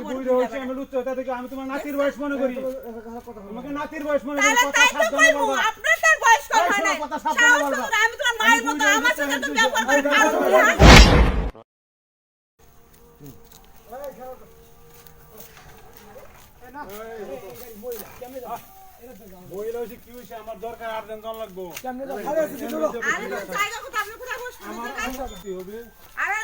লুচ্ছ এটা থেকে আমি তোমার নাতির বয়স মনে করি? তোমাকে নাতির বয়স মনে করি কথা সাবধানে বলবা। আপনার তার বয়স কম হয় নাই কথা সাবধানে বলবা। আমি তোমার মায়ের মতো আমার সাথে তো ব্যবহার? বইলে হইছে কি হইছে আমার দরকার আর জন লাগবো আরে জায়গা কোথায়? আপনি কোথায় বসবেন আমার আমার কি হবে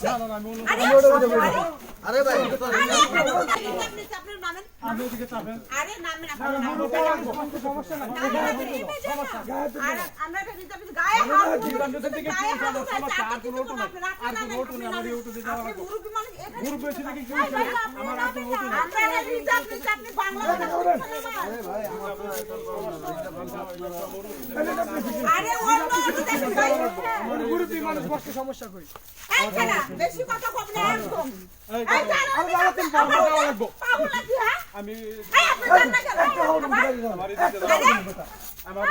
আরে সমস্যা আর কোনো আর কোনো ওটো নাই আমার আর কোনো ওটো মুরব্বী মানুষ বসতে সমস্যা করি বেশি কথা কম না একদম। আমি আমার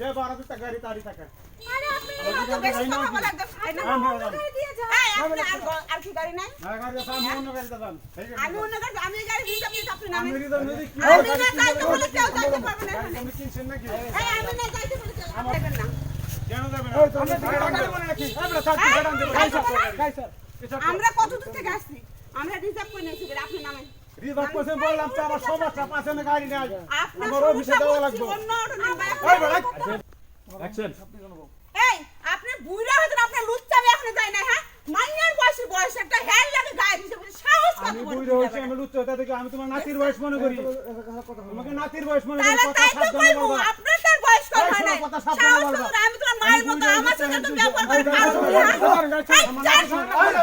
যে দিতে গাড়ি তারই থাকে। আরে, আপনি তো বেশি কথা বলে একদম খাই না। আমি আর- এই, আপনি আর আর কি গাড়ি নাই? হ্যাঁ, গাড়ি আছে, আমি অন্য গাড়িতে যান। আমি অন্য গাড়ি, আমি গাড়ি রিজার্ভ নিছি, আপনি আমি রিজার্ভ নিতে কি আমি না যাইতে বলে বলে কেউ যাইতে পারবে না গাড়ি এখানে। নাকি? এই, আমি না যাইতে বলে কেউ যাবেন না। কেন যাবে না? আপনি গাড়ি বলে নাকি? এই বেটা, গাড়ি আনতে গাড়ি ছাড়, গাড়ি ছাড়। এসব কর। আমরা কত দূর থেকে আসছি আমরা রিজার্ভ করে নিয়েছি গাড়ি, আপনি নামেন রিজার্ভ করছেন বললাম তো আমার সমস্যা পাশে না গাড়ি নাই। আমার অফিসে যাওয়া লাগবে। অন্য ভাই, অ্যাকশন এই আপনি বুড়া হতেন আপনার লুচ্চাবে এখনও যায় না হ্যাঁ? মাইয়ার বয়সে বয়স একটা হ্যান্ড লাগে গায়ে দিছে সাহস কত আমি হইছি আমি তোমার নাতির বয়স মনে করি। তোমাকে নাতির বয়স মনে করি কথা তাই সাবধানে বলবা। আপনার তার বয়স কম হয় কথা সাবধানে বলবা। আমি তোমার মায়ের মতো আমার সাথে তো ব্যবহার করে